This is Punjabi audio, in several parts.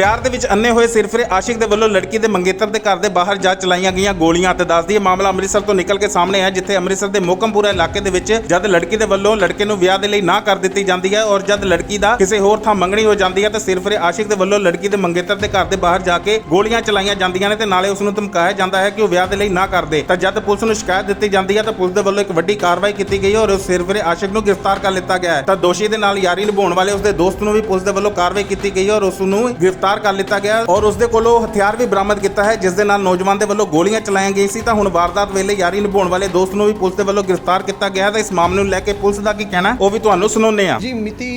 ਪਿਆਰ ਦੇ ਵਿੱਚ ਅੰਨੇ ਹੋਏ ਸਿਰਫਰੇ ਆਸ਼ਿਕ ਦੇ ਵੱਲੋਂ ਲੜਕੀ ਦੇ ਮੰਗੇਤਰ ਦੇ ਘਰ ਦੇ ਬਾਹਰ ਜਾ ਚਲਾਈਆਂ ਗਈਆਂ ਗੋਲੀਆਂ ਤੇ ਦੱਸਦੀ ਹੈ, ਮਾਮਲਾ ਅੰਮ੍ਰਿਤਸਰ ਤੋਂ ਨਿਕਲ ਕੇ ਸਾਹਮਣੇ ਹੈ ਜਿੱਥੇ ਅੰਮ੍ਰਿਤਸਰ ਦੇ ਮੋਕਮਪੁਰਾ ਇਲਾਕੇ ਦੇ ਵਿੱਚ ਜਦ ਲੜਕੀ ਦੇ ਵੱਲੋਂ ਲੜਕੇ ਨੂੰ ਵਿਆਹ ਦੇ ਲਈ ਨਾ ਕਰ ਦਿੱਤੀ ਜਾਂਦੀ ਹੈ ਔਰ ਜਦ ਲੜਕੀ ਦਾ ਕਿਸੇ ਹੋਰ ਥਾਂ ਮੰਗਣੀ ਹੋ ਜਾਂਦੀ ਹੈ ਤਾਂ ਸਿਰਫਰੇ ਆਸ਼ਿਕ ਦੇ ਵੱਲੋਂ ਲੜਕੀ ਦੇ ਮੰਗੇਤਰ ਦੇ ਘਰ ਦੇ ਬਾਹਰ ਜਾ ਕੇ ਗੋਲੀਆਂ ਚਲਾਈਆਂ ਜਾਂਦੀਆਂ ਨੇ ਤੇ ਨਾਲੇ ਉਸ ਨੂੰ ਧਮਕਾਇਆ ਜਾਂਦਾ ਹੈ ਕਿ ਉਹ ਵਿਆਹ ਦੇ ਲਈ ਨਾ ਕਰਦੇ। ਤਾਂ ਜਦ ਪੁਲਿਸ ਨੂੰ ਸ਼ਿਕਾਇਤ ਦਿੱਤੀ ਜਾਂਦੀ ਹੈ ਤਾਂ ਪੁਲਿਸ ਦੇ ਵੱਲੋਂ ਇੱਕ ਵੱਡੀ ਕਾਰਵਾਈ ਕੀਤੀ ਗਈ ਔਰ ਉਸ ਸਿਰਫਰੇ ਆਸ਼ਿਕ ਨੂੰ ਗ੍ਰਿਫਤਾਰ ਕਰ ਲਿੱਤਾ ਗਿਆ ਹੈ। ਤਾਂ ਦੋਸ਼ੀ ਦੇ ਨਾਲ ਯਾਰੀ ਨਿਭਾਉਣ ਵਾਲੇ ਉਸ ਦੇ ਦੋਸਤ ਨੂੰ ਵੀ ਪੁਲਿਸ ਦੇ ਵੱਲੋਂ ਕਾਰਵਾਈ ਕੀਤੀ ਗਈ ਔਰ ਉਸ ਨੂੰ ਗ੍ਰਿਫਤਾਰ ਕਰ ਲਿੱਤਾ ਗਿਆ ਔਰ ਉਸ ਦੇ ਕੋਲੋਂ ਹਥਿਆਰ ਵੀ ਬਰਾਮਦ ਕੀਤਾ ਹੈ ਜਿਸ ਦੇ ਨਾਲ ਨੌਜਵਾਨ ਦੇ ਵੱਲੋਂ ਗੋਲੀਆਂ ਚਲਾਈਆਂ ਗਈਆਂ ਸੀ। ਤਾਂ ਹੁਣ ਵਾਰਦਾਤ ਵੇਲੇ ਯਾਰੀ ਨਿਭਾਉਣ ਵਾਲੇ ਦੋਸਤ ਨੂੰ ਵੀ ਪੁਲਿਸ ਦੇ ਵੱਲੋਂ ਗ੍ਰਿਫਤਾਰ ਕੀਤਾ ਗਿਆ ਤਾਂ ਇਸ ਮਾਮਲੇ ਨੂੰ ਲੈ ਕੇ ਪੁਲਿਸ ਦਾ ਕੀ ਕਹਿਣਾ ਉਹ ਵੀ ਤੁਹਾਨੂੰ ਸੁਣਾਉਂਦੇ ਹਾਂ। ਜੀ ਮਿਤੀ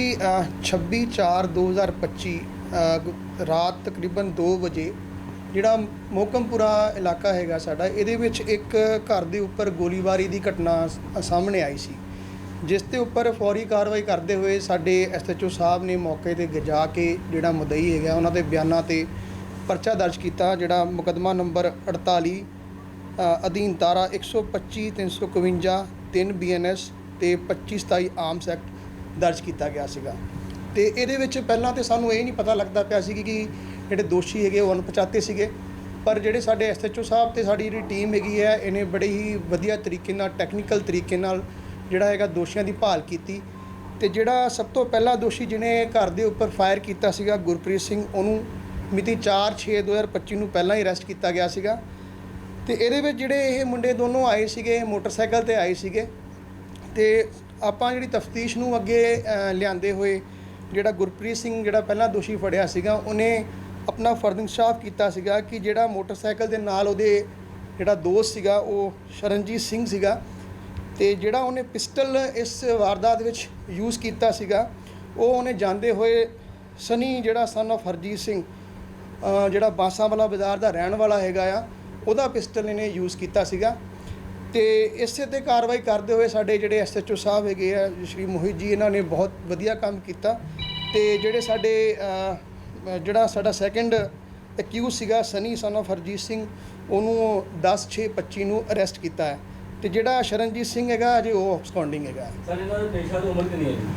26/4/2025 ਅ, ਰਾਤ ਤਕਰੀਬਨ 2 ਵਜੇ ਜਿਹੜਾ ਮੋਕਮਪੁਰਾ ਇਲਾਕਾ ਹੈਗਾ ਸਾਡਾ ਇਹਦੇ ਵਿੱਚ ਇੱਕ ਘਰ ਦੇ ਉੱਪਰ ਗੋਲੀਬਾਰੀ ਦੀ ਘਟਨਾ ਸਾਹਮਣੇ ਆਈ ਸੀ। ਜਿਸ ਦੇ ਉੱਪਰ ਫੌਰੀ ਕਾਰਵਾਈ ਕਰਦੇ ਹੋਏ ਸਾਡੇ ਐਸਐਚਓ ਸਾਹਿਬ ਨੇ ਮੌਕੇ ਤੇ ਜਾ ਕੇ ਜਿਹੜਾ ਮੁਦਈ ਹੈਗਾ ਉਹਨਾਂ ਦੇ ਬਿਆਨਾਂ ਤੇ ਪਰਚਾ ਦਰਜ ਕੀਤਾ ਜਿਹੜਾ ਮੁਕਦਮਾ ਨੰਬਰ 48 ਅ, ਅਧੀਨ ਧਾਰਾ 125 351 3 ਬੀਐਨਐਸ ਤੇ 25 27 ਆਰਮਸ ਐਕਟ ਦਰਜ ਕੀਤਾ ਗਿਆ ਸੀਗਾ। ਤੇ ਇਹਦੇ ਵਿੱਚ ਪਹਿਲਾਂ ਤੇ ਸਾਨੂੰ ਇਹ ਨਹੀਂ ਪਤਾ ਲੱਗਦਾ ਪਿਆ ਸੀ ਕਿ ਜਿਹੜੇ ਦੋਸ਼ੀ ਹੈਗੇ ਉਹ ਅਣਪਛਾਤੇ ਸੀਗੇ ਪਰ ਜਿਹੜੇ ਸਾਡੇ ਐਸਐਚਓ ਸਾਹਿਬ ਤੇ ਸਾਡੀ ਜਿਹੜੀ ਟੀਮ ਹੈਗੀ ਹੈ ਇਹਨੇ ਬੜੇ ਹੀ ਵਧੀਆ ਤਰੀਕੇ ਨਾਲ ਟੈਕਨੀਕਲ ਤਰੀਕੇ ਨਾਲ ਜਿਹੜਾ ਹੈਗਾ ਦੋਸ਼ੀਆਂ ਦੀ ਭਾਲ ਕੀਤੀ ਤੇ ਜਿਹੜਾ ਸਭ ਤੋਂ ਪਹਿਲਾ ਦੋਸ਼ੀ ਜਿਹਨੇ ਘਰ ਦੇ ਉੱਪਰ ਫਾਇਰ ਕੀਤਾ ਸੀਗਾ ਗੁਰਪ੍ਰੀਤ ਸਿੰਘ, ਉਹਨੂੰ ਮਿਤੀ 4/6/2025 ਨੂੰ ਪਹਿਲਾਂ ਹੀ ਅਰੈਸਟ ਕੀਤਾ ਗਿਆ ਸੀਗਾ। ਤੇ ਇਹਦੇ ਵਿੱਚ ਜਿਹੜੇ ਇਹ ਮੁੰਡੇ ਦੋਨੋਂ ਆਏ ਸੀਗੇ, ਮੋਟਰਸਾਈਕਲ ਤੇ ਆਏ ਸੀਗੇ। ਤੇ ਆਪਾਂ ਜਿਹੜੀ ਤਫਤੀਸ਼ ਨੂੰ ਅੱਗੇ ਲਿਆਂਦੇ ਹੋਏ ਜਿਹੜਾ ਗੁਰਪ੍ਰੀਤ ਸਿੰਘ ਜਿਹੜਾ ਪਹਿਲਾਂ ਦੋਸ਼ੀ ਫੜਿਆ ਸੀਗਾ, ਉਹਨੇ ਆਪਣਾ ਫਰਜ਼ ਇਨਸਾਫ ਕੀਤਾ ਸੀਗਾ ਕਿ ਜਿਹੜਾ ਮੋਟਰਸਾਈਕਲ ਦੇ ਨਾਲ ਉਹਦੇ ਜਿਹੜਾ ਦੋਸਤ ਸੀਗਾ, ਉਹ ਸ਼ਰਨਜੀਤ ਸਿੰਘ ਸੀਗਾ। ਤੇ ਜਿਹੜਾ ਉਹਨੇ ਪਿਸਟਲ ਇਸ ਵਾਰਦਾਤ ਵਿੱਚ ਯੂਜ਼ ਕੀਤਾ ਸੀਗਾ, ਉਹ ਉਹਨੇ ਜਾਂਦੇ ਹੋਏ ਸਨੀ ਜਿਹੜਾ ਸਨ of ਹਰਜੀਤ ਸਿੰਘ ਜਿਹੜਾ ਬਾਂਸਾਂਵਾਲਾ ਬਾਜ਼ਾਰ ਦਾ ਰਹਿਣ ਵਾਲਾ ਹੈਗਾ ਆ, ਉਹਦਾ ਪਿਸਟਲ ਇਹਨੇ ਯੂਜ਼ ਕੀਤਾ ਸੀਗਾ। ਤੇ ਇਸੇ ਤੇ ਕਾਰਵਾਈ ਕਰਦੇ ਹੋਏ ਸਾਡੇ ਜਿਹੜੇ ਐਸਐਚਓ ਸਾਹਿਬ ਹੈਗੇ ਆ, ਸ਼੍ਰੀ ਮੋਹਿਤ ਜੀ, ਇਹਨਾਂ ਨੇ ਬਹੁਤ ਵਧੀਆ ਕੰਮ ਕੀਤਾ। ਤੇ ਜਿਹੜੇ ਸਾਡੇ ਜਿਹੜਾ ਸਾਡਾ ਸੈਕੰਡ ਅਕਿਊਜ਼ ਸੀਗਾ, ਸਨੀ ਸਨ of ਹਰਜੀਤ ਸਿੰਘ, ਉਹਨੂੰ 10 6 25 ਨੂੰ ਅਰੈਸਟ ਕੀਤਾ ਹੈ। ਤੇ ਜਿਹੜਾ ਸ਼ਰਨਜੀਤ ਸਿੰਘ ਹੈਗਾ ਅਜੇ ਉਹ ਅਬਸਕੌਂਡਿੰਗ ਹੈਗਾ। ਸਰ ਇਹਨਾਂ ਦੀ ਪੇਸ਼ਾ ਦੀ ਉਮਰ ਕਿੰਨੀ ਹੈ ਜੀ?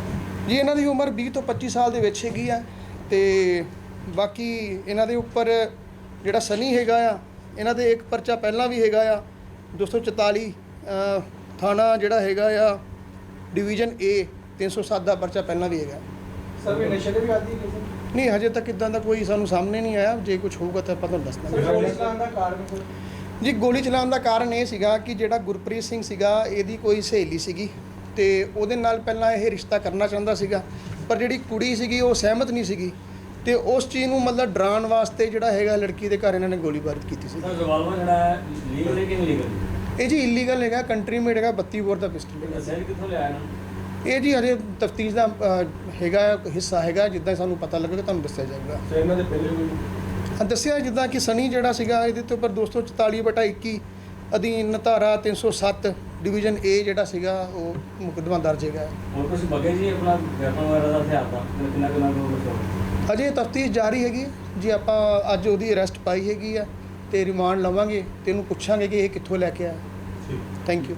ਜੀ ਇਹਨਾਂ ਦੀ ਉਮਰ 20 ਤੋਂ 25 ਸਾਲ ਦੇ ਵਿੱਚ ਹੈਗੀ ਆ ਤੇ ਬਾਕੀ ਇਹਨਾਂ ਦੇ ਉੱਪਰ ਜਿਹੜਾ ਸਨੀ ਹੈਗਾ ਆ ਇਹਨਾਂ ਦੇ ਇੱਕ ਪਰਚਾ ਪਹਿਲਾਂ ਵੀ ਹੈਗਾ ਆ 244 ਅ, ਥਾਣਾ ਜਿਹੜਾ ਹੈਗਾ ਆ ਡਿਵੀਜ਼ਨ A 307 ਦਾ ਪਰਚਾ ਪਹਿਲਾਂ ਵੀ ਹੈਗਾ। ਸਰ ਵੀ ਨਸ਼ੇ ਦੇ ਵੀ ਆਦੀ ਕਿਸੇ? ਨਹੀਂ ਹਜੇ ਤੱਕ ਇਦਾਂ ਦਾ ਕੋਈ ਸਾਨੂੰ ਸਾਹਮਣੇ ਨਹੀਂ ਆਇਆ ਜੇ ਕੁਝ ਹੋਊਗਾ ਤਾਂ ਆਪਾਂ ਤੁਹਾਨੂੰ ਦੱਸ ਦਾਂਗੇ। ਗੋਲੀ ਚਲਾਉਣ ਦਾ ਕਾਰਨ ਸਰ ਜੀ ਗੋਲੀ ਚਲਾਉਣ ਦਾ ਕਾਰਨ ਇਹ ਸੀਗਾ ਕਿ ਜਿਹੜਾ ਗੁਰਪ੍ਰੀਤ ਸਿੰਘ ਸੀਗਾ ਇਹਦੀ ਕੋਈ ਸਹੇਲੀ ਸੀਗੀ ਤੇ ਉਹਦੇ ਨਾਲ ਪਹਿਲਾਂ ਇਹ ਰਿਸ਼ਤਾ ਕਰਨਾ ਚਾਹੁੰਦਾ ਸੀਗਾ ਪਰ ਜਿਹੜੀ ਕੁੜੀ ਸੀਗੀ ਉਹ ਸਹਿਮਤ ਨਹੀਂ ਸੀਗੀ ਤੇ ਉਸ ਚੀਜ਼ ਨੂੰ ਮਤਲਬ ਡਰਾਉਣ ਵਾਸਤੇ ਜਿਹੜਾ ਹੈਗਾ ਲੜਕੀ ਦੇ ਘਰ ਇਹਨਾਂ ਨੇ ਗੋਲੀਬਾਰੀ ਕੀਤੀ ਸੀ। ਸਰ ਰਿਵਾਲਵਰ ਜਿਹੜਾ ਹੈ ਲੀਗਲ ਹੈ ਕਿ ਇਲੀਗਲ ਇਹ ਜੀ ਇਲੀਗਲ ਹੈਗਾ ਕੰਟਰੀ ਮੇਡ ਹੈਗਾ 32 ਬੋਰ ਦਾ ਪਿਸਟਲ ਨੀ ਕਿੱਥੋਂ ਲਿਆਇਆ ਇਹਨਾਂ ਇਹ ਜੀ ਹਜੇ ਤਫਤੀਸ਼ ਦਾ ਹੈਗਾ ਹਿੱਸਾ ਹੈਗਾ ਜਿੱਦਾਂ ਸਾਨੂੰ ਪਤਾ ਲੱਗੇਗਾ ਤੁਹਾਨੂੰ ਦੱਸਿਆ ਜਾਏਗਾ। ਸਰ ਇਹਨਾਂ ਦੇ ਪਹਿਲੇ ਕੋਈ ਦੱਸਿਆ ਜਿੱਦਾਂ ਕਿ ਸਨੀ ਜਿਹੜਾ ਸੀਗਾ ਇਹਦੇ ਤੇ ਉੱਪਰ 244 ਬਟਾ 21 ਅਧੀਨ ਧਾਰਾ 307 ਡਿਵੀਜ਼ਨ A ਜਿਹੜਾ ਸੀਗਾ ਉਹ ਮੁਕੱਦਮਾ ਦਰਜ ਹੈਗਾ। ਹੋਰ ਕੁਝ ਬਗੇ ਜੀ ਆਪਣਾ ਵੈਪਨ ਵਗੈਰਾ ਦਾ ਹਥਿਆਰ ਦਾ? ਕਿੰਨਾ ਕਿੰਨਾ ਕੁ ਅਜੇ ਤਫਤੀਸ਼ ਜਾਰੀ ਹੈਗੀ ਹੈ। ਜੀ ਆਪਾਂ ਅੱਜ ਉਹਦੀ ਅਰੈਸਟ ਪਾਈ ਹੈਗੀ ਆ ਤੇ ਰਿਮਾਂਡ ਲਵਾਂਗੇ ਤੇ ਇਹਨੂੰ ਪੁੱਛਾਂਗੇ ਕਿ ਇਹ ਕਿੱਥੋਂ ਲੈ ਕੇ ਆਇਆ। Thank you